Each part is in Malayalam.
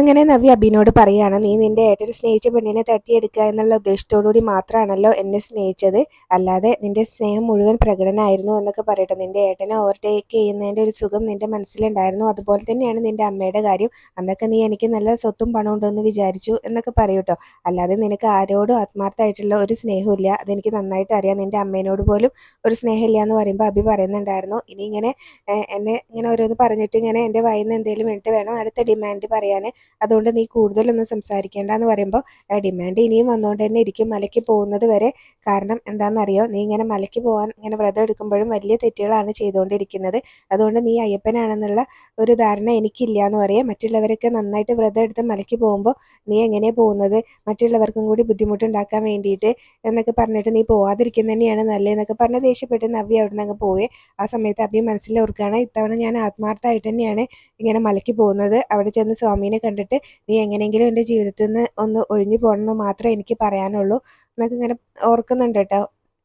അങ്ങനെ നവ്യ അബിനോട് പറയാണ് നീ നിന്റെ ഏട്ടൻ സ്നേഹിച്ച പെണ്ണിനെ തട്ടിയെടുക്കുക എന്നുള്ള ഉദ്ദേശത്തോടുകൂടി മാത്രമാണല്ലോ എന്നെ സ്നേഹിച്ചത്. അല്ലാതെ നിന്റെ സ്നേഹം മുഴുവൻ പ്രകടനമായിരുന്നു എന്നൊക്കെ പറയട്ടെ. നിന്റെ ഏട്ടനെ ഓവർടേക്ക് ചെയ്യുന്നതിന്റെ ഒരു സുഖം നിന്റെ മനസ്സിലുണ്ടായിരുന്നു. അതുപോലെ തന്നെയാണ് നിന്റെ അമ്മയുടെ കാര്യം. അന്നൊക്കെ നീ എനിക്ക് നല്ല സ്വത്തും പണം ഉണ്ടെന്ന് വിചാരിച്ചു എന്നൊക്കെ പറയൂട്ടോ. അല്ലാതെ നിനക്ക് ആരോടും ആത്മാർത്ഥമായിട്ടുള്ള ഒരു സ്നേഹമില്ല അതെനിക്ക് നന്നായിട്ട് അറിയാം. നിന്റെ അമ്മേനോട് പോലും ഒരു സ്നേഹമില്ല എന്ന് പറയുമ്പോൾ അബി പറയുന്നുണ്ടായിരുന്നു. ഇനി ഇങ്ങനെ എന്നെ ഇങ്ങനെ ഓരോന്ന് പറഞ്ഞിട്ട് ഇങ്ങനെ എന്റെ വായിന്ന് എന്തെങ്കിലും വേണ്ടിട്ട് വേണം അടുത്ത ഡിമാൻഡ് പറയാൻ അതുകൊണ്ട് നീ കൂടുതലൊന്നും സംസാരിക്കേണ്ട എന്ന് പറയുമ്പോൾ ഡിമാൻഡ് ഇനിയും വന്നുകൊണ്ട് തന്നെ ഇരിക്കും മലയ്ക്ക് പോകുന്നത് വരെ. കാരണം എന്താണെന്നറിയോ നീ ഇങ്ങനെ മലയ്ക്ക് പോകാൻ ഇങ്ങനെ വ്രതം എടുക്കുമ്പോഴും വലിയ തെറ്റുകളാണ് ചെയ്തുകൊണ്ടിരിക്കുന്നത് അതുകൊണ്ട് നീ അയ്യപ്പനാണെന്നുള്ള ഒരു ധാരണ എനിക്കില്ല എന്ന് പറയാം. മറ്റുള്ളവരൊക്കെ നന്നായിട്ട് വ്രതം എടുത്ത് മലയ്ക്ക് പോകുമ്പോൾ നീ എങ്ങനെയാണ് പോകുന്നത്? മറ്റുള്ളവർക്കും കൂടി ബുദ്ധിമുട്ടുണ്ടാക്കാൻ വേണ്ടിയിട്ട് എന്നൊക്കെ പറഞ്ഞിട്ട് നീ പോവാതിരിക്കുന്നത് തന്നെയാണ് നല്ലതെന്നൊക്കെ പറഞ്ഞ് ദേഷ്യപ്പെട്ട് നവ്യ അവിടെ നിന്ന് അങ്ങ് പോവേ. ആ സമയത്ത് അഭി മനസ്സിൽ ഓർക്കുകയാണ് ഇത്തവണ ഞാൻ ആത്മാർത്ഥമായിട്ട് തന്നെയാണ് ഇങ്ങനെ മലയ്ക്ക് പോകുന്നത്. അവിടെ ചെന്ന് സ്വാമീനെ കണ്ടിട്ട് നീ എങ്ങനെയെങ്കിലും എന്റെ ജീവിതത്തിൽ നിന്ന് ഒന്ന് ഒഴിഞ്ഞു പോകണമെന്ന് മാത്രമേ എനിക്ക് പറയാനുള്ളൂ. എന്നൊക്കെ ഇങ്ങനെ ഓർക്കുന്നുണ്ട് കേട്ടോ.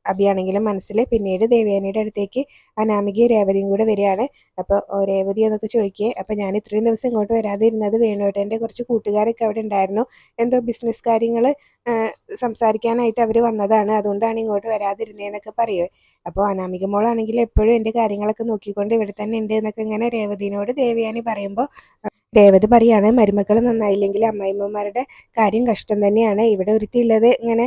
അഭിയാണെങ്കിലും മനസ്സിൽ പിന്നീട് ദേവയാനിയുടെ അടുത്തേക്ക് അനാമികയും രേവതിയും കൂടെ വരികയാണ്. അപ്പോൾ രേവതി എന്നൊക്കെ ചോദിക്കേ അപ്പോൾ ഞാൻ ഇത്രയും ദിവസം ഇങ്ങോട്ട് വരാതിരുന്നത് വേണുവേട്ടന്റെ കുറച്ച് കൂട്ടുകാരൊക്കെ അവിടെ ഉണ്ടായിരുന്നു. എന്തോ ബിസിനസ് കാര്യങ്ങൾ സംസാരിക്കാനായിട്ട് അവർ വന്നതാണ്. അതുകൊണ്ടാണ് ഇങ്ങോട്ട് വരാതിരുന്നതെന്നൊക്കെ പറയുമേ അപ്പോൾ അനാമിക മോളാണെങ്കിൽ എപ്പോഴും എന്റെ കാര്യങ്ങളൊക്കെ നോക്കിക്കൊണ്ട് ഇവിടെ തന്നെ ഉണ്ട് എന്നൊക്കെ ഇങ്ങനെ രേവതിനോട് ദേവയാനി പറയുമ്പോൾ രേവതി പറയാണ് മരുമക്കൾ നന്നായില്ലെങ്കിൽ അമ്മായിമ്മമാരുടെ കാര്യം കഷ്ടം തന്നെയാണ്. ഇവിടെ ഒരുത്തിയുള്ളത് ഇങ്ങനെ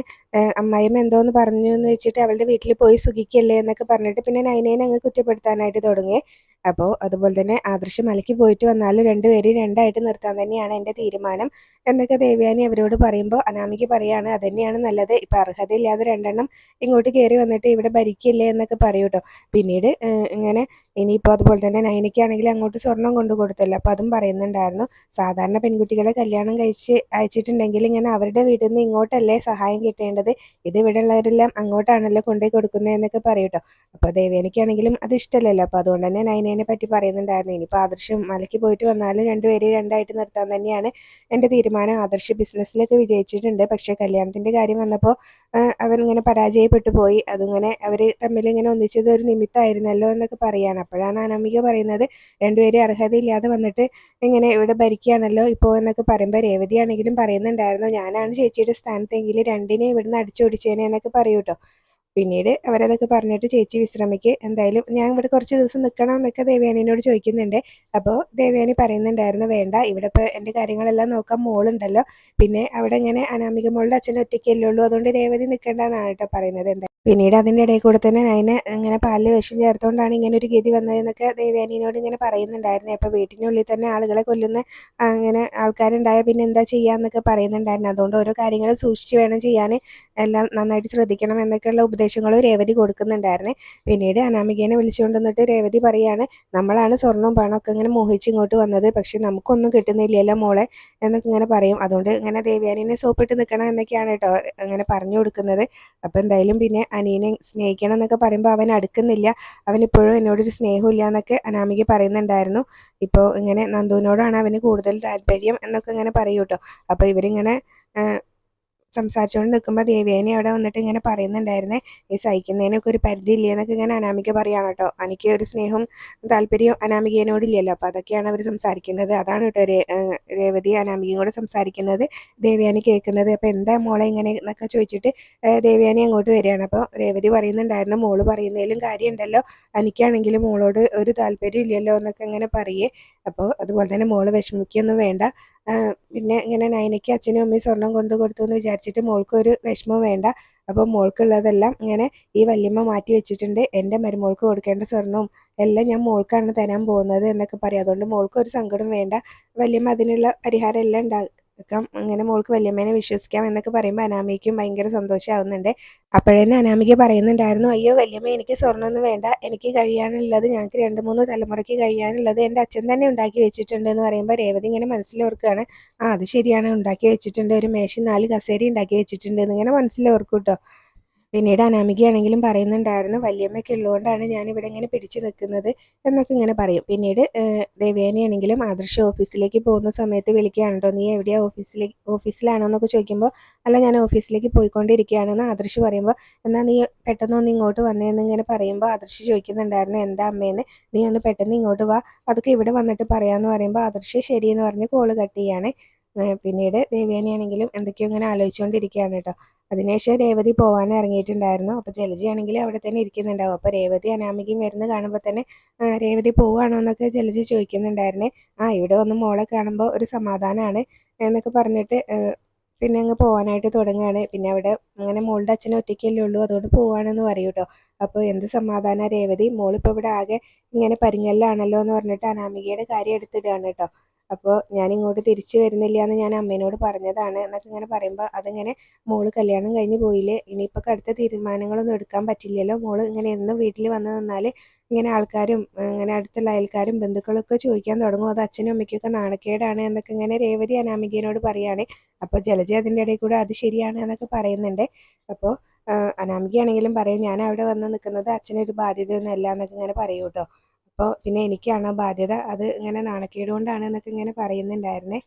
അമ്മായിമ്മ എന്തോന്ന് പറഞ്ഞു എന്ന് വെച്ചിട്ട് അവളുടെ വീട്ടിൽ പോയി സുഖിക്കല്ലേ എന്നൊക്കെ പറഞ്ഞിട്ട് പിന്നെ നൈനേനെ അങ്ങ് കുറ്റപ്പെടുത്താനായിട്ട് തുടങ്ങി. അപ്പോൾ അതുപോലെ തന്നെ ആദർശ് മലക്കി പോയിട്ട് വന്നാലും രണ്ടുപേരെയും രണ്ടായിട്ട് നിർത്താൻ തന്നെയാണ് എന്റെ തീരുമാനം എന്നൊക്കെ ദേവ്യാനി അവരോട് പറയുമ്പോൾ അനാമിക്ക് പറയാണ് അതന്നെയാണ് നല്ലത്. ഇപ്പം അർഹതയില്ലാതെ രണ്ടെണ്ണം ഇങ്ങോട്ട് കയറി വന്നിട്ട് ഇവിടെ ഭരിക്കില്ലേ എന്നൊക്കെ പറയൂട്ടോ. പിന്നീട് ഇങ്ങനെ ഇനിയിപ്പോൾ അതുപോലെ തന്നെ നൈനയ്ക്കാണെങ്കിൽ അങ്ങോട്ട് സ്വർണം കൊണ്ടു കൊടുത്തല്ലോ. അപ്പോൾ അതും പറയുന്നുണ്ടായിരുന്നു. സാധാരണ പെൺകുട്ടികളെ കല്യാണം കഴിച്ച് അയച്ചിട്ടുണ്ടെങ്കിൽ ഇങ്ങനെ അവരുടെ വീട്ടിൽ നിന്ന് ഇങ്ങോട്ടല്ലേ സഹായം കിട്ടേണ്ടത്? ഇത് ഇവിടെ ഉള്ളവരെല്ലാം അങ്ങോട്ടാണല്ലോ കൊണ്ടുപോയി കൊടുക്കുന്നത് എന്നൊക്കെ പറയും കേട്ടോ അപ്പോൾ ദേവേനയ്ക്കാണെങ്കിലും അത് ഇഷ്ടമല്ലല്ലോ. അപ്പോൾ അതുകൊണ്ട് തന്നെ നൈനേനെ പറ്റി പറയുന്നുണ്ടായിരുന്നു. ഇനിയിപ്പോൾ ആദർശം മലയ്ക്ക് പോയിട്ട് വന്നാലും രണ്ടുപേരെയും രണ്ടായിട്ട് നിർത്താൻ തന്നെയാണ് എന്റെ തീരുമാനം. ആദർശ് ബിസിനസ്സിലൊക്കെ വിജയിച്ചിട്ടുണ്ട്. പക്ഷേ കല്യാണത്തിന്റെ കാര്യം വന്നപ്പോൾ അവൻ ഇങ്ങനെ പരാജയപ്പെട്ടു പോയി. അതിങ്ങനെ അവർ തമ്മിൽ ഇങ്ങനെ ഒന്നിച്ചത് ഒരു നിമിത്തമായിരുന്നല്ലോ എന്നൊക്കെ പറയാണ്. അപ്പോഴാണ് അനാമിക പറയുന്നത് രണ്ടുപേരും അർഹതയില്ലാതെ വന്നിട്ട് ഇങ്ങനെ ഇവിടെ ഭരിക്കുകയാണല്ലോ. ഇപ്പോൾ എന്നൊക്കെ പറയുമ്പോൾ രേവതി ആണെങ്കിലും പറയുന്നുണ്ടായിരുന്നു ഞാനാണ് ചേച്ചിയുടെ സ്ഥാനത്തെങ്കിൽ രണ്ടിനെ ഇവിടുന്ന് അടിച്ചോടിച്ചേനെ എന്നൊക്കെ പറയൂ കേട്ടോ പിന്നീട് അവരതൊക്കെ പറഞ്ഞിട്ട് ചേച്ചി വിശ്രമിക്ക്. എന്തായാലും ഞാൻ ഇവിടെ കുറച്ച് ദിവസം നിൽക്കണം എന്നൊക്കെ ദേവയാനിയോട് ചോദിക്കുന്നുണ്ട്. അപ്പോൾ ദേവയാനി പറയുന്നുണ്ടായിരുന്നു വേണ്ട ഇവിടെ ഇപ്പോൾ എന്റെ കാര്യങ്ങളെല്ലാം നോക്കാൻ മോളുണ്ടല്ലോ. പിന്നെ അവിടെ ഇങ്ങനെ അനാമിക മോളുടെ അച്ഛൻ ഒറ്റയ്ക്കല്ലേ ഉള്ളൂ. അതുകൊണ്ട് രേവതി നിൽക്കേണ്ടെന്നാണ് കേട്ടോ പറയുന്നത്. എന്താ പിന്നീട് അതിന്റെ ഇടയിൽ കൂടെ തന്നെ നയന ഇങ്ങനെ പാലിൽ വിഷം ചേർത്തുകൊണ്ടാണ് ഇങ്ങനെ ഒരു ഗതി വന്നതെന്നൊക്കെ ദേവയാനിയോട് ഇങ്ങനെ പറയുന്നുണ്ടായിരുന്നു. അപ്പോൾ വീട്ടിനുള്ളിൽ തന്നെ ആളുകളെ കൊല്ലുന്ന അങ്ങനെ ആൾക്കാരുണ്ടായ പിന്നെ എന്താ ചെയ്യാന്നൊക്കെ പറയുന്നുണ്ടായിരുന്നു. അതുകൊണ്ട് ഓരോ കാര്യങ്ങൾ സൂക്ഷിച്ച് വേണം ചെയ്യാൻ എല്ലാം നന്നായിട്ട് ശ്രദ്ധിക്കണം എന്നൊക്കെയുള്ള ഉപദേശങ്ങളും രേവതി കൊടുക്കുന്നുണ്ടായിരുന്നു. പിന്നീട് അനാമികേനെ വിളിച്ചുകൊണ്ട് വന്നിട്ട് രേവതി പറയാണ് നമ്മളാണ് സ്വർണവും പണമൊക്കെ ഇങ്ങനെ മോഹിച്ച് ഇങ്ങോട്ട് വന്നത്. പക്ഷെ നമുക്കൊന്നും കിട്ടുന്നില്ലല്ലോ മോളെ എന്നൊക്കെ ഇങ്ങനെ പറയും. അതുകൊണ്ട് ഇങ്ങനെ ദേവയാനിനെ സോപ്പിട്ട് നിൽക്കണം എന്നൊക്കെയാണ് കേട്ടോ അങ്ങനെ പറഞ്ഞു കൊടുക്കുന്നത്. അപ്പോൾ എന്തായാലും പിന്നെ അനിയനെ സ്നേഹിക്കണം എന്നൊക്കെ പറയുമ്പോൾ അവൻ അടുക്കുന്നില്ല. അവൻ ഇപ്പോഴും എന്നോടൊരു സ്നേഹമില്ല എന്നൊക്കെ അനാമിക പറയുന്നുണ്ടായിരുന്നു. ഇപ്പോൾ ഇങ്ങനെ നന്ദുവിനോടാണ് അവന് കൂടുതൽ താല്പര്യം എന്നൊക്കെ ഇങ്ങനെ പറയൂട്ടോ. അപ്പോൾ ഇവരിങ്ങനെ സംസാരിച്ചുകൊണ്ട് നിൽക്കുമ്പോൾ ദേവയാനി അവിടെ വന്നിട്ട് ഇങ്ങനെ പറയുന്നുണ്ടായിരുന്നേ ഈ സഹിക്കുന്നതിനൊക്കെ ഒരു പരിധി ഇല്ലേ എന്നൊക്കെ ഇങ്ങനെ അനാമിക പറയാണ് കേട്ടോ. എനിക്ക് ഒരു സ്നേഹവും താല്പര്യവും അനാമികേനോടില്ലല്ലോ അപ്പോൾ അതൊക്കെയാണ് അവർ സംസാരിക്കുന്നത്. അതാണ് കേട്ടോ രേവതി അനാമികയും കൂടെ സംസാരിക്കുന്നത്. ദേവയാനി കേൾക്കുന്നത്. അപ്പോൾ എന്താ മോളെ ഇങ്ങനെ എന്നൊക്കെ ചോദിച്ചിട്ട് ദേവയാനി അങ്ങോട്ട് വരികയാണ്. അപ്പോൾ രേവതി പറയുന്നുണ്ടായിരുന്നു മോൾ പറയുന്നതിലും കാര്യമുണ്ടല്ലോ. എനിക്കാണെങ്കിലും മോളോട് ഒരു താല്പര്യം ഇല്ലല്ലോ എന്നൊക്കെ ഇങ്ങനെ പറയേ. അപ്പോൾ അതുപോലെ തന്നെ മോൾ വിഷമിക്കൊന്നും വേണ്ട. പിന്നെ ഇങ്ങനെ നൈനയ്ക്ക് അച്ഛനും അമ്മയും സ്വർണം കൊണ്ടു കൊടുത്തു എന്ന് വിചാരിച്ചിട്ട് മോൾക്ക് ഒരു വിഷമം വേണ്ട. അപ്പോൾ മോൾക്കുള്ളതെല്ലാം ഇങ്ങനെ ഈ വല്യമ്മ മാറ്റി വെച്ചിട്ടുണ്ട്. എന്റെ മരുമോൾക്ക് കൊടുക്കേണ്ട സ്വർണവും എല്ലാം ഞാൻ മോൾക്കാണ് തരാൻ പോകുന്നത് എന്നൊക്കെ പറയും. അതുകൊണ്ട് മോൾക്ക് ഒരു സങ്കടം വേണ്ട. വല്യമ്മ അതിനുള്ള പരിഹാരം എല്ലാം ഉണ്ടാക്കാം അങ്ങനെ മോൾക്ക് വല്യമ്മേനെ വിശ്വസിക്കാം എന്നൊക്കെ പറയുമ്പോൾ അനാമികയ്ക്കും ഭയങ്കര സന്തോഷമാവുന്നുണ്ട് അപ്പോഴേന്നെ അനാമിക പറയുന്നുണ്ടായിരുന്നു അയ്യോ വല്യമ്മ എനിക്ക് സ്വർണമൊന്നും വേണ്ട. എനിക്ക് കഴിയാനുള്ളത് ഞങ്ങൾക്ക് രണ്ട് മൂന്ന് തലമുറയ്ക്ക് കഴിയാനുള്ളത് എന്റെ അച്ഛൻ തന്നെ ഉണ്ടാക്കി വെച്ചിട്ടുണ്ട് എന്ന് പറയുമ്പോൾ രേവതി ഇങ്ങനെ മനസ്സിലോർക്കുകയാണ് ആ അത് ശരിയാണ്. ഉണ്ടാക്കി വെച്ചിട്ടുണ്ട്. ഒരു മേശയും നാല് കസേര ഉണ്ടാക്കി വെച്ചിട്ടുണ്ട് എന്നിങ്ങനെ മനസ്സിലോർക്കും കേട്ടോ പിന്നീട് അനാമികയാണെങ്കിലും പറയുന്നുണ്ടായിരുന്നു വല്യമ്മയ്ക്ക് ഉള്ളതുകൊണ്ടാണ് ഞാൻ ഇവിടെ ഇങ്ങനെ പിടിച്ചു നിൽക്കുന്നത് എന്നൊക്കെ ഇങ്ങനെ പറയും. പിന്നീട് ദേവയാനിയാണെങ്കിലും ആദർശ ഓഫീസിലേക്ക് പോകുന്ന സമയത്ത് വിളിക്കുകയാണല്ലോ നീ എവിടെയാ ഓഫീസിലേക്ക് ഓഫീസിലാണോ എന്നൊക്കെ ചോദിക്കുമ്പോൾ അല്ല ഞാൻ ഓഫീസിലേക്ക് പോയിക്കൊണ്ടിരിക്കുകയാണെന്ന് ആദർശ് പറയുമ്പോൾ എന്നാൽ നീ പെട്ടെന്ന് ഒന്ന് ഇങ്ങോട്ട് വന്നേന്ന് ഇങ്ങനെ പറയുമ്പോൾ ആദർശ് ചോദിക്കുന്നുണ്ടായിരുന്നു എന്താ അമ്മേന്ന്? നീ ഒന്ന് പെട്ടെന്ന് ഇങ്ങോട്ട് വാ അതൊക്കെ ഇവിടെ വന്നിട്ട് പറയാമെന്ന് പറയുമ്പോൾ ആദർശ് ശരിയെന്ന് പറഞ്ഞ് കോൾ കട്ട് ചെയ്യാണ് പിന്നീട് ദേവയാനിയാണെങ്കിലും എന്തൊക്കെയോ ഇങ്ങനെ ആലോചിച്ചുകൊണ്ടിരിക്കുകയാണ് കേട്ടോ. അതിനുശേഷം രേവതി പോകാൻ ഇറങ്ങിയിട്ടുണ്ടായിരുന്നു. അപ്പോൾ ജലജയാണെങ്കിൽ അവിടെ തന്നെ ഇരിക്കുന്നുണ്ടാവും. അപ്പോൾ രേവതി അനാമികയും വരുന്നത് കാണുമ്പോൾ തന്നെ രേവതി പോവുകയാണോ എന്നൊക്കെ ജലജ ചോദിക്കുന്നുണ്ടായിരുന്നേ. ആ ഇവിടെ വന്ന് മോളെ കാണുമ്പോൾ ഒരു സമാധാനമാണ് എന്നൊക്കെ പറഞ്ഞിട്ട് പിന്നെ അങ്ങ് പോകാനായിട്ട് തുടങ്ങുകയാണ്. പിന്നെ അവിടെ അങ്ങനെ മോളുടെ അച്ഛനെ ഒറ്റയ്ക്കല്ലേ ഉള്ളൂ അതുകൊണ്ട് പോവാണെന്ന് പറയും കേട്ടോ അപ്പോൾ എന്ത് സമാധാന രേവതി? മോളിപ്പോൾ ഇവിടെ ആകെ ഇങ്ങനെ പരിങ്ങല്ലാണല്ലോ എന്ന് പറഞ്ഞിട്ട് അനാമികയുടെ കാര്യം എടുത്തിടുകയാണ് കേട്ടോ അപ്പോൾ ഞാൻ ഇങ്ങോട്ട് തിരിച്ചു വരുന്നില്ല എന്ന് ഞാൻ അമ്മേനോട് പറഞ്ഞതാണ്. എന്നൊക്കെ ഇങ്ങനെ പറയുമ്പോൾ അതിങ്ങനെ മോൾ കല്യാണം കഴിഞ്ഞ് പോയില്ലേ? ഇനിയിപ്പോൾ കടുത്ത തീരുമാനങ്ങളൊന്നും എടുക്കാൻ പറ്റില്ലല്ലോ? മോൾ ഇങ്ങനെ എന്നും വീട്ടിൽ വന്ന് നിന്നാൽ ഇങ്ങനെ ആൾക്കാരും ഇങ്ങനെ അടുത്തുള്ള അയൽക്കാരും ബന്ധുക്കളൊക്കെ ചോദിക്കാൻ തുടങ്ങും. അത് അച്ഛനും അമ്മയ്ക്കൊക്കെ നാണക്കേടാണ് എന്നൊക്കെ ഇങ്ങനെ രേവതി അനാമികയോട് പറയാണ്. അപ്പോൾ ജലജ അതിന്റെ ഇടയിൽ കൂടെ അത് ശരിയാണ് എന്നൊക്കെ പറയുന്നുണ്ട്. അപ്പോൾ അനാമികയാണെങ്കിലും പറയും ഞാൻ അവിടെ വന്ന് നിൽക്കുന്നത് അച്ഛനൊരു ബാധ്യതയൊന്നും അല്ല എന്നൊക്കെ ഇങ്ങനെ പറയൂ കേട്ടോ അപ്പോൾ പിന്നെ എനിക്കാണ് ബാധ്യത. അത് ഇങ്ങനെ നാണക്കേട് കൊണ്ടാണ് എന്നൊക്കെ ഇങ്ങനെ പറയുന്നുണ്ടായിരുന്നേ.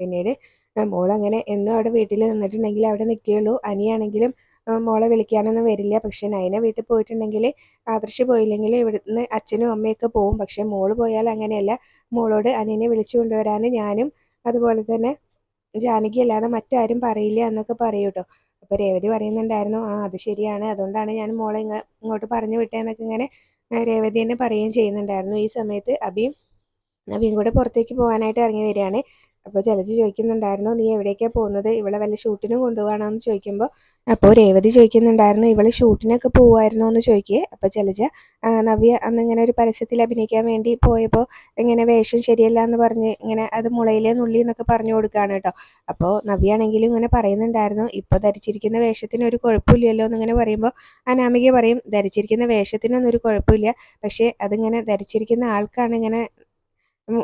പിന്നീട് മോൾ അങ്ങനെ എന്നും അവിടെ വീട്ടിൽ നിന്നിട്ടുണ്ടെങ്കിൽ അവിടെ നിൽക്കുകയുള്ളൂ അനിയാണെങ്കിലും മോളെ വിളിക്കാനൊന്നും വരില്ല. പക്ഷെ നയന വീട്ടിൽ പോയിട്ടുണ്ടെങ്കിൽ ആദർശ് പോയില്ലെങ്കിൽ ഇവിടുന്ന് അച്ഛനും അമ്മയൊക്കെ പോവും. പക്ഷെ മോൾ പോയാൽ അങ്ങനെയല്ല. മോളോട് അനിയനെ വിളിച്ചു കൊണ്ടുവരാൻ ഞാനും അതുപോലെ തന്നെ ജാനകി അല്ലാതെ മറ്റാരും പറയില്ല എന്നൊക്കെ പറയും കേട്ടോ അപ്പോൾ രേവതി പറയുന്നുണ്ടായിരുന്നു ആ അത് ശരിയാണ്. അതുകൊണ്ടാണ് ഞാൻ മോളെ ഇങ്ങോട്ട് പറഞ്ഞു വിട്ടേന്നൊക്കെ ഇങ്ങനെ രേവതി തന്നെ പറയുകയും ചെയ്യുന്നുണ്ടായിരുന്നു. ഈ സമയത്ത് അഭിയും നവീൻ കൂടെ പുറത്തേക്ക് പോകാനായിട്ട് ഇറങ്ങി വരികയാണ്. അപ്പോൾ ജലജ ചോദിക്കുന്നുണ്ടായിരുന്നു നീ എവിടേക്കാണ് പോകുന്നത്? ഇവളെ വല്ല ഷൂട്ടിനും കൊണ്ടുപോകണോ എന്ന് ചോദിക്കുമ്പോൾ അപ്പോൾ രേവതി ചോദിക്കുന്നുണ്ടായിരുന്നു ഇവൾ ഷൂട്ടിനൊക്കെ പോവായിരുന്നോ എന്ന് ചോദിക്കേ? അപ്പോൾ ജലജ നവ്യ അന്ന് ഇങ്ങനെ ഒരു പരസ്യത്തിൽ അഭിനയിക്കാൻ വേണ്ടി പോയപ്പോൾ ഇങ്ങനെ വേഷം ശരിയല്ല എന്ന് പറഞ്ഞ് ഇങ്ങനെ അത് മുളയിലെ നുള്ളി എന്നൊക്കെ പറഞ്ഞു കൊടുക്കുകയാണ് കേട്ടോ അപ്പോൾ നവ്യ ആണെങ്കിലും ഇങ്ങനെ പറയുന്നുണ്ടായിരുന്നു ഇപ്പോൾ ധരിച്ചിരിക്കുന്ന വേഷത്തിന് ഒരു കുഴപ്പമില്ലല്ലോ എന്നിങ്ങനെ പറയുമ്പോൾ അനാമിക പറയും ധരിച്ചിരിക്കുന്ന വേഷത്തിനൊന്നും ഒരു കുഴപ്പമില്ല പക്ഷേ അതിങ്ങനെ ധരിച്ചിരിക്കുന്ന ആൾക്കാണ് ഇങ്ങനെ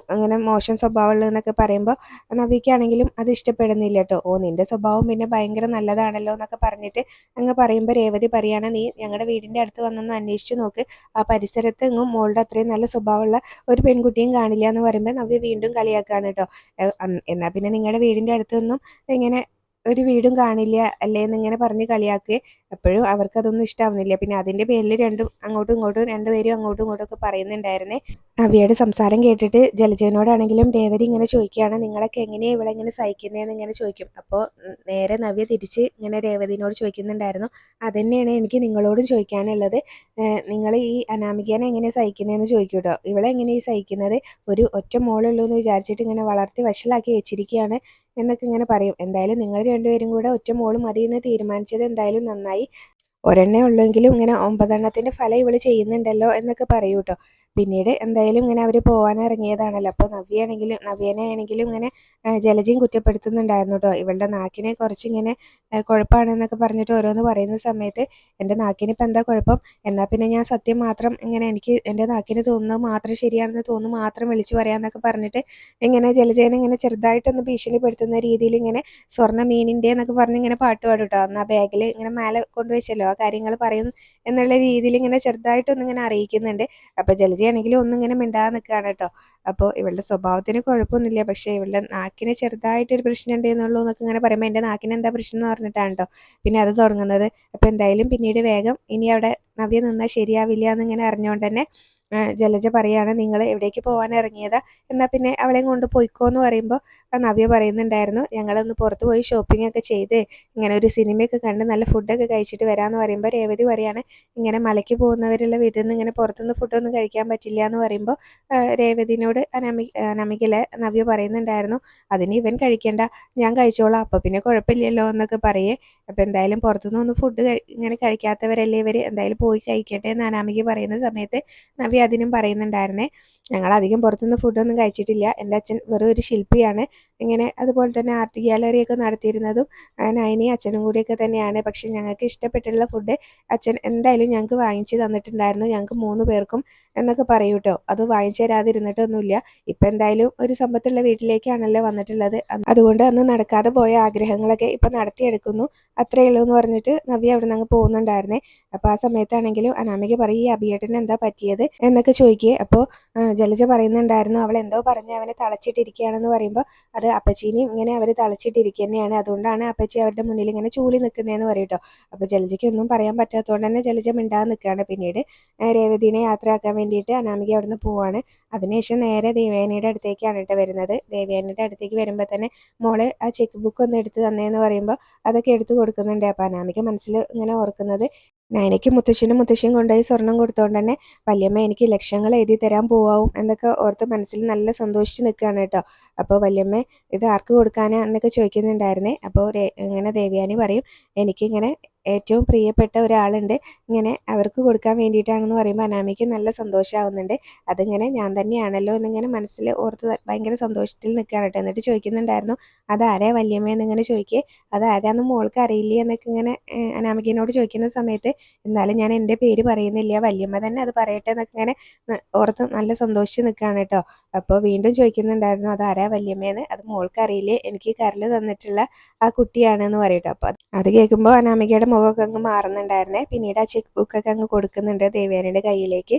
അങ്ങനെ മോശം സ്വഭാവമുള്ളതെന്നൊക്കെ പറയുമ്പോൾ നവിക്കാണെങ്കിലും അത് ഇഷ്ടപ്പെടുന്നില്ല കേട്ടോ ഓ നിന്റെ സ്വഭാവം പിന്നെ ഭയങ്കര നല്ലതാണല്ലോ എന്നൊക്കെ പറഞ്ഞിട്ട് അങ്ങ് പറയുമ്പോൾ രേവതി പറയാണ് നീ ഞങ്ങളുടെ വീടിന്റെ അടുത്ത് വന്നൊന്ന് അന്വേഷിച്ചു നോക്ക്. ആ പരിസരത്ത് എങ്ങും മോളുടെ അത്രയും നല്ല സ്വഭാവമുള്ള ഒരു പെൺകുട്ടിയും കാണില്ല എന്ന് പറയുമ്പോൾ നവ്യ വീണ്ടും കളിയാക്കാണ് കേട്ടോ എന്നാൽ പിന്നെ നിങ്ങളുടെ വീടിന്റെ അടുത്തൊന്നും ഇങ്ങനെ ഒരു വീടും കാണില്ല അല്ലേ എന്നിങ്ങനെ പറഞ്ഞ് കളിയാക്കുക അപ്പോഴും അവർക്ക് അതൊന്നും ഇഷ്ടാവുന്നില്ല. പിന്നെ അതിന്റെ പേരിൽ രണ്ടും അങ്ങോട്ടും ഇങ്ങോട്ടും രണ്ടുപേരും അങ്ങോട്ടും ഇങ്ങോട്ടും ഒക്കെ പറയുന്നുണ്ടായിരുന്നേ. നവ്യയുടെ സംസാരം കേട്ടിട്ട് ജലജനോടാണെങ്കിലും രേവതി ഇങ്ങനെ ചോദിക്കുകയാണ് നിങ്ങളൊക്കെ എങ്ങനെയാണ് ഇവിടെ ഇങ്ങനെ സഹിക്കുന്നതെന്ന് ഇങ്ങനെ ചോദിക്കും? അപ്പോൾ നേരെ നവ്യ തിരിച്ച് ഇങ്ങനെ രേവതിനോട് ചോദിക്കുന്നുണ്ടായിരുന്നു. അതന്നെയാണ് എനിക്ക് നിങ്ങളോടും ചോദിക്കാനുള്ളത്. നിങ്ങൾ ഈ അനാമികനെ എങ്ങനെ സഹിക്കുന്നതെന്ന് ചോദിക്കും കേട്ടോ ഇവളെ എങ്ങനെയാണ് സഹിക്കുന്നത്? ഒരു ഒറ്റ മോളുള്ളൂ എന്ന് വിചാരിച്ചിട്ട് ഇങ്ങനെ വളർത്തി വഷളാക്കി വെച്ചിരിക്കുകയാണ്. എന്നൊക്കെ ഇങ്ങനെ പറയും. എന്തായാലും നിങ്ങൾ രണ്ടുപേരും കൂടെ ഒറ്റ മോൾ മതി എന്ന് തീരുമാനിച്ചത് എന്തായാലും നന്നായി. ഒരെണ്ണേ ഉള്ളെങ്കിലും ഇങ്ങനെ ഒമ്പതെണ്ണത്തിന്റെ ഫലം ഇവൾ ചെയ്യുന്നുണ്ടല്ലോ എന്നൊക്കെ പറയൂ കേട്ടോ പിന്നീട് എന്തായാലും ഇങ്ങനെ അവർ പോകാൻ ഇറങ്ങിയതാണല്ലോ അപ്പോൾ നവ്യയാണെങ്കിലും നവ്യനെ ആണെങ്കിലും ഇങ്ങനെ ജലജയും കുറ്റപ്പെടുത്തുന്നുണ്ടായിരുന്നു കേട്ടോ ഇവളുടെ നാക്കിനെ കുറച്ചിങ്ങനെ കുഴപ്പമാണെന്നൊക്കെ പറഞ്ഞിട്ട് ഓരോന്ന് പറയുന്ന സമയത്ത് എന്റെ നാക്കിന് ഇപ്പം എന്താ കുഴപ്പം? എന്നാൽ പിന്നെ ഞാൻ സത്യം മാത്രം ഇങ്ങനെ എനിക്ക് എന്റെ നാക്കിന് തോന്നുന്നത് മാത്രം ശരിയാണെന്ന് തോന്നുന്നു മാത്രം വിളിച്ചു പറയാമെന്നൊക്കെ പറഞ്ഞിട്ട് ഇങ്ങനെ ജലജേനെ ഇങ്ങനെ ചെറുതായിട്ടൊന്ന് ഭീഷണിപ്പെടുത്തുന്ന രീതിയിൽ ഇങ്ങനെ സ്വർണ മീനിന്റെ എന്നൊക്കെ പറഞ്ഞ് ഇങ്ങനെ പാട്ട് പാടും കേട്ടോ എന്നാൽ ബാഗിൽ ഇങ്ങനെ മേലെ കൊണ്ടുവച്ചല്ലോ ആ കാര്യങ്ങൾ പറയും എന്നുള്ള രീതിയിൽ ഇങ്ങനെ ചെറുതായിട്ടൊന്ന് ഇങ്ങനെ അറിയിക്കുന്നുണ്ട്. അപ്പോൾ ജലജ ആണെങ്കിലും ഒന്നും ഇങ്ങനെ മിണ്ടാതെ നിൽക്കുകയാണ് കേട്ടോ. അപ്പോൾ ഇവളുടെ സ്വഭാവത്തിന് കുഴപ്പമൊന്നുമില്ല. പക്ഷേ ഇവളുടെ നാക്കിന് ചെറുതായിട്ടൊരു പ്രശ്നം ഉണ്ട് എന്നുള്ളൂ എന്നൊക്കെ ഇങ്ങനെ പറയുമ്പോൾ എന്റെ നാക്കിന് എന്താ പ്രശ്നം എന്ന് പറഞ്ഞിട്ടാണ് കേട്ടോ. പിന്നെ അത് തുടങ്ങുന്നത്. അപ്പോൾ എന്തായാലും പിന്നീട് വേഗം ഇനി അവിടെ നവ്യ നിന്നാൽ ശരിയാവില്ല എന്നിങ്ങനെ അറിഞ്ഞുകൊണ്ട് തന്നെ ജലജ പറയാണ് നിങ്ങൾ എവിടേക്ക് പോകാൻ ഇറങ്ങിയതാ എന്നാൽ പിന്നെ അവളെയും കൊണ്ട് പോയിക്കോ എന്ന് പറയുമ്പോൾ നവ്യ പറയുന്നുണ്ടായിരുന്നു ഞങ്ങളൊന്ന് പുറത്ത് പോയി ഷോപ്പിംഗ് ഒക്കെ ചെയ്ത് ഇങ്ങനെ ഒരു സിനിമയൊക്കെ കണ്ട് നല്ല ഫുഡൊക്കെ കഴിച്ചിട്ട് വരാമെന്ന് പറയുമ്പോൾ രേവതി പറയാണ് ഇങ്ങനെ മലയ്ക്ക് പോകുന്നവരുള്ള വീട്ടിൽ നിന്ന് ഇങ്ങനെ പുറത്തുനിന്ന് ഫുഡൊന്നും കഴിക്കാൻ പറ്റില്ല എന്ന് പറയുമ്പോൾ രേവതിനോട് അനാമി നവ്യ പറയുന്നുണ്ടായിരുന്നു അതിന് ഇവൻ കഴിക്കേണ്ട ഞാൻ കഴിച്ചോളാം അപ്പോൾ പിന്നെ കുഴപ്പമില്ലല്ലോ എന്നൊക്കെ പറയേ അപ്പോൾ എന്തായാലും പുറത്തുനിന്ന് ഒന്ന് ഫുഡ് ഇങ്ങനെ കഴിക്കാത്തവരല്ലേ ഇവർ എന്തായാലും പോയി കഴിക്കട്ടെ എന്ന് അനാമിക പറയുന്ന സമയത്ത് നവ്യ അതിനും പറയുന്നുണ്ടായിരുന്നേ. ഞങ്ങൾ അധികം പുറത്തുനിന്ന് ഫുഡൊന്നും കഴിച്ചിട്ടില്ല. എന്റെ അച്ഛൻ വെറും ഒരു ശില്പിയാണ്. ഇങ്ങനെ അതുപോലെ തന്നെ ആർട്ട് ഗ്യാലറിയൊക്കെ നടത്തിയിരുന്നതും നയനി അച്ഛനും കൂടിയൊക്കെ തന്നെയാണ്. പക്ഷെ ഞങ്ങൾക്ക് ഇഷ്ടപ്പെട്ടുള്ള ഫുഡ് അച്ഛൻ എന്തായാലും ഞങ്ങൾക്ക് വാങ്ങിച്ചു തന്നിട്ടുണ്ടായിരുന്നു. ഞങ്ങൾക്ക് മൂന്ന് പേർക്കും എന്നൊക്കെ പറയൂ കേട്ടോ. അത് വാങ്ങിച്ചു തരാതിരുന്നിട്ടൊന്നുമില്ല. ഇപ്പം എന്തായാലും ഒരു സമ്പത്തുള്ള വീട്ടിലേക്കാണല്ലോ വന്നിട്ടുള്ളത്. അതുകൊണ്ട് അന്ന് നടക്കാതെ പോയ ആഗ്രഹങ്ങളൊക്കെ ഇപ്പം നടത്തിയെടുക്കുന്നു. അത്രയേ ഉള്ളൂ എന്ന് പറഞ്ഞിട്ട് നവ്യ അവിടെ നിന്ന് പോകുന്നുണ്ടായിരുന്നേ. അപ്പോൾ ആ സമയത്താണെങ്കിലും അനാമിക പറയും ഈ അഭിയേട്ടന് എന്താ പറ്റിയത്? എന്നൊക്കെ ചോദിക്കുകയെ. അപ്പോൾ ജലജ പറയുന്നുണ്ടായിരുന്നു അവൾ എന്തോ പറഞ്ഞ് അവനെ തളച്ചിട്ടിരിക്കുകയാണെന്ന് പറയുമ്പോൾ അത് അപ്പച്ചീനെയും ഇങ്ങനെ അവർ തളച്ചിട്ടിരിക്കുക തന്നെയാണ്. അതുകൊണ്ടാണ് അപ്പച്ചി അവരുടെ മുന്നിൽ ഇങ്ങനെ ചൂളി നിൽക്കുന്നതെന്ന് പറയും കേട്ടോ അപ്പോൾ ജലജയ്ക്ക് ഒന്നും പറയാൻ പറ്റാത്തതുകൊണ്ട് തന്നെ ജലജ മിണ്ടാതെ നിൽക്കുകയാണ്. പിന്നീട് രേവതിനെ യാത്രയാക്കാൻ വേണ്ടിയിട്ട് അനാമിക അവിടുന്ന് പോവുകയാണ് അതിനുശേഷം നേരെ ദേവയാനിയുടെ അടുത്തേക്കാണ് കേട്ടോ വരുന്നത്. ദേവയാനിയുടെ അടുത്തേക്ക് വരുമ്പോൾ തന്നെ മോൾ ആ ചെക്ക് ബുക്ക് ഒന്ന് എടുത്ത് തന്നേന്ന് പറയുമ്പോൾ അതൊക്കെ എടുത്ത് കൊടുക്കുന്നുണ്ട്. അപ്പോൾ അനാമിക മനസ്സിൽ ഇങ്ങനെ ഓർക്കുന്നത് നയനയ്ക്ക് മുത്തശ്ശനും മുത്തശ്ശിയും കൊണ്ടുപോയി സ്വർണം കൊടുത്തോണ്ട് തന്നെ വല്യമ്മ എനിക്ക് ലക്ഷങ്ങൾ എഴുതി തരാൻ പോവാവും എന്നൊക്കെ ഓർത്ത് മനസ്സിൽ നല്ല സന്തോഷിച്ച് നിൽക്കുകയാണ് കേട്ടോ. അപ്പോൾ വല്യമ്മ ഇത് ആർക്ക് കൊടുക്കാനാ? എന്നൊക്കെ ചോദിക്കുന്നുണ്ടായിരുന്നേ. അപ്പോൾ ഇങ്ങനെ ദേവയാനി പറയും എനിക്കിങ്ങനെ ഏറ്റവും പ്രിയപ്പെട്ട ഒരാളുണ്ട്. ഇങ്ങനെ അവർക്ക് കൊടുക്കാൻ വേണ്ടിയിട്ടാണെന്ന് പറയുമ്പോൾ അനാമിക്ക് നല്ല സന്തോഷമാവുന്നുണ്ട് അതിങ്ങനെ ഞാൻ തന്നെയാണല്ലോ എന്നിങ്ങനെ മനസ്സിൽ ഓർത്ത് ഭയങ്കര സന്തോഷത്തിൽ നിൽക്കുകയാണ് കേട്ടോ. എന്നിട്ട് ചോദിക്കുന്നുണ്ടായിരുന്നു അതാരാ വല്യമ്മ? എന്നിങ്ങനെ ചോദിക്കേ അതാരാന്ന് മോൾക്ക് അറിയില്ല? എന്നൊക്കെ ഇങ്ങനെ അനാമികനോട് ചോദിക്കുന്ന സമയത്ത് എന്നാലും ഞാൻ എന്റെ പേര് പറയുന്നില്ല. വല്യമ്മ തന്നെ അത് പറയട്ടെ എന്നൊക്കെ ഇങ്ങനെ ഓർത്ത് നല്ല സന്തോഷിച്ച് നിൽക്കുകയാണ് കേട്ടോ. അപ്പോൾ വീണ്ടും ചോദിക്കുന്നുണ്ടായിരുന്നു അതാരാ വല്യമ്മയെന്ന് അത് മോൾക്ക് അറിയില്ലേ. എനിക്ക് കരൽ തന്നിട്ടുള്ള ആ കുട്ടിയാണെന്ന് പറയട്ടോ അപ്പോൾ അത് കേൾക്കുമ്പോൾ അനാമികയുടെ മുഖമൊക്കെ അങ്ങ് മാറുന്നുണ്ടായിരുന്നേ. പിന്നീട് ആ ചെക്ക് ബുക്കൊക്കെ അങ്ങ് കൊടുക്കുന്നുണ്ട് ദേവയാനിയുടെ കയ്യിലേക്ക്.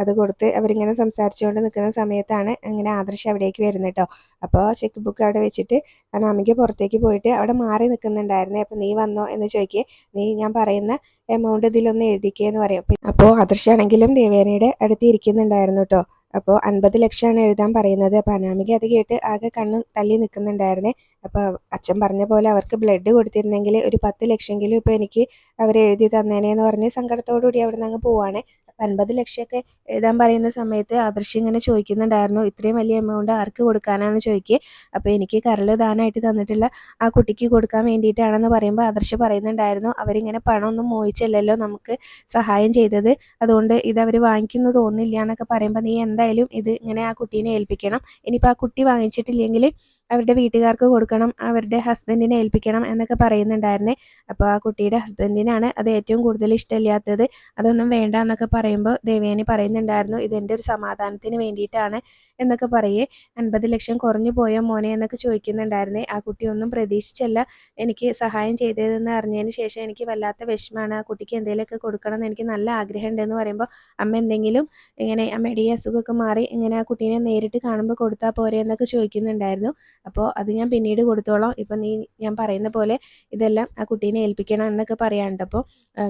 അത് കൊടുത്ത് അവരിങ്ങനെ സംസാരിച്ചുകൊണ്ട് നിൽക്കുന്ന സമയത്താണ് ഇങ്ങനെ ആദർശ് അവിടേക്ക് വരുന്നത് കേട്ടോ അപ്പോൾ ചെക്ക് ബുക്ക് അവിടെ വെച്ചിട്ട് അനാമിക പുറത്തേക്ക് പോയിട്ട് അവിടെ മാറി നിൽക്കുന്നുണ്ടായിരുന്നേ. അപ്പോൾ നീ വന്നോ എന്ന് ചോദിക്കേ. നീ ഞാൻ പറയുന്ന എമൗണ്ട് ഇതിലൊന്ന് എഴുതിക്കേ എന്ന് പറയും. അപ്പോൾ ആദർശാണെങ്കിലും ദേവയാനിയുടെ അടുത്ത് ഇരിക്കുന്നുണ്ടായിരുന്നു കേട്ടോ അപ്പോൾ അൻപത് ലക്ഷമാണ് എഴുതാൻ പറയുന്നത്. അപ്പോൾ അനാമിക അത് കേട്ട് ആകെ കണ്ണും തള്ളി നിൽക്കുന്നുണ്ടായിരുന്നേ. അപ്പോൾ അച്ഛൻ പറഞ്ഞ പോലെ അവർക്ക് ബ്ലഡ് കൊടുത്തിരുന്നെങ്കിൽ ഒരു പത്ത് ലക്ഷമെങ്കിലും ഇപ്പോൾ എനിക്ക് അവർ എഴുതി തന്നേനെ എന്ന് പറഞ്ഞ് സങ്കടത്തോടുകൂടി അവിടെ നിന്ന് അങ്ങ് പോവാണ്. അൻപത് ലക്ഷമൊക്കെ എഴുതാൻ പറയുന്ന സമയത്ത് ആദർശ് ഇങ്ങനെ ചോദിക്കുന്നുണ്ടായിരുന്നു ഇത്രയും വലിയ എമൗണ്ട് ആർക്ക് കൊടുക്കാനാന്ന് ചോദിക്കുക അപ്പോൾ എനിക്ക് കരൾ ദാനായിട്ട് തന്നിട്ടുള്ള ആ കുട്ടിക്ക് കൊടുക്കാൻ വേണ്ടിയിട്ടാണെന്ന് പറയുമ്പോൾ ആദർശ് പറയുന്നുണ്ടായിരുന്നു അവരിങ്ങനെ പണമൊന്നും മോഹിച്ചല്ലല്ലോ നമുക്ക് സഹായം ചെയ്തത്. അതുകൊണ്ട് ഇത് അവർ വാങ്ങിക്കുന്നു തോന്നില്ല എന്നൊക്കെ പറയുമ്പോൾ നീ എന്തായാലും ഇത് ഇങ്ങനെ ആ കുട്ടീനെ ഏൽപ്പിക്കണം. ഇനിയിപ്പോൾ ആ കുട്ടി വാങ്ങിച്ചിട്ടില്ലെങ്കിൽ അവരുടെ വീട്ടുകാർക്ക് കൊടുക്കണം അവരുടെ ഹസ്ബൻഡിനെ ഏൽപ്പിക്കണം എന്നൊക്കെ പറയുന്നുണ്ടായിരുന്നേ. അപ്പോൾ ആ കുട്ടിയുടെ ഹസ്ബൻഡിനാണ് അത് ഏറ്റവും കൂടുതൽ ഇഷ്ടമില്ലാത്തത്. അതൊന്നും വേണ്ട എന്നൊക്കെ പറയുമ്പോൾ ദേവയാനി പറയുന്നുണ്ടായിരുന്നു ഇതെന്റെ ഒരു സമാധാനത്തിന് വേണ്ടിയിട്ടാണ് എന്നൊക്കെ പറയേ. അൻപത് ലക്ഷം കുറഞ്ഞു പോയോ മോനെ എന്നൊക്കെ ചോദിക്കുന്നുണ്ടായിരുന്നേ. ആ കുട്ടി ഒന്നും പ്രതീക്ഷിച്ചല്ല. എനിക്ക് സഹായം ചെയ്തതെന്ന് അറിഞ്ഞതിന് ശേഷം എനിക്ക് വല്ലാത്ത വിഷമമാണ്. ആ കുട്ടിക്ക് എന്തെങ്കിലുമൊക്കെ കൊടുക്കണം എന്ന് എനിക്ക് നല്ല ആഗ്രഹം ഉണ്ടെന്ന് പറയുമ്പോൾ അമ്മ എന്തെങ്കിലും ഇങ്ങനെ അമ്മയുടെ ഈ അസുഖമൊക്കെ മാറി ഇങ്ങനെ ആ കുട്ടീനെ നേരിട്ട് കാണുമ്പോൾ കൊടുത്താൽ പോരെ എന്നൊക്കെ ചോദിക്കുന്നുണ്ടായിരുന്നു. അപ്പോൾ അത് ഞാൻ പിന്നീട് കൊടുത്തോളാം. ഇപ്പം നീ ഞാൻ പറയുന്ന പോലെ ഇതെല്ലാം ആ കുട്ടീനെ ഏൽപ്പിക്കണം എന്നൊക്കെ പറയാനുണ്ട്. അപ്പോൾ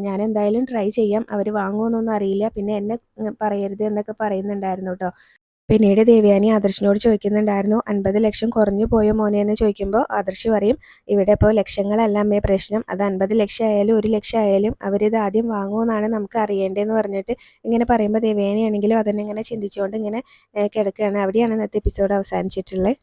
ഞാൻ എന്തായാലും ട്രൈ ചെയ്യാം. അവർ വാങ്ങുമെന്നൊന്നും അറിയില്ല. പിന്നെ എന്നെ പറയരുത് എന്നൊക്കെ പറയുന്നുണ്ടായിരുന്നു കേട്ടോ. പിന്നീട് ദേവയാനി ആദർശിനോട് ചോദിക്കുന്നുണ്ടായിരുന്നു അൻപത് ലക്ഷം കുറഞ്ഞു പോയോ മോനെ? എന്ന് ചോദിക്കുമ്പോൾ ആദർശ് പറയും ഇവിടെ ഇപ്പോൾ ലക്ഷങ്ങളല്ല അമ്മേ പ്രശ്നം. അത് അൻപത് ലക്ഷം ആയാലും ഒരു ലക്ഷം ആയാലും അവരിത് ആദ്യം വാങ്ങുമെന്നാണ് നമുക്ക് അറിയേണ്ടതെന്ന് പറഞ്ഞിട്ട് ഇങ്ങനെ പറയുമ്പോൾ ദേവയാനി ആണെങ്കിലും അതന്നെ ഇങ്ങനെ ചിന്തിച്ചുകൊണ്ട് ഇങ്ങനെ കിടക്കുകയാണ് അവിടെയാണ് ഇന്നത്തെ എപ്പിസോഡ് അവസാനിച്ചിട്ടുള്ളത്.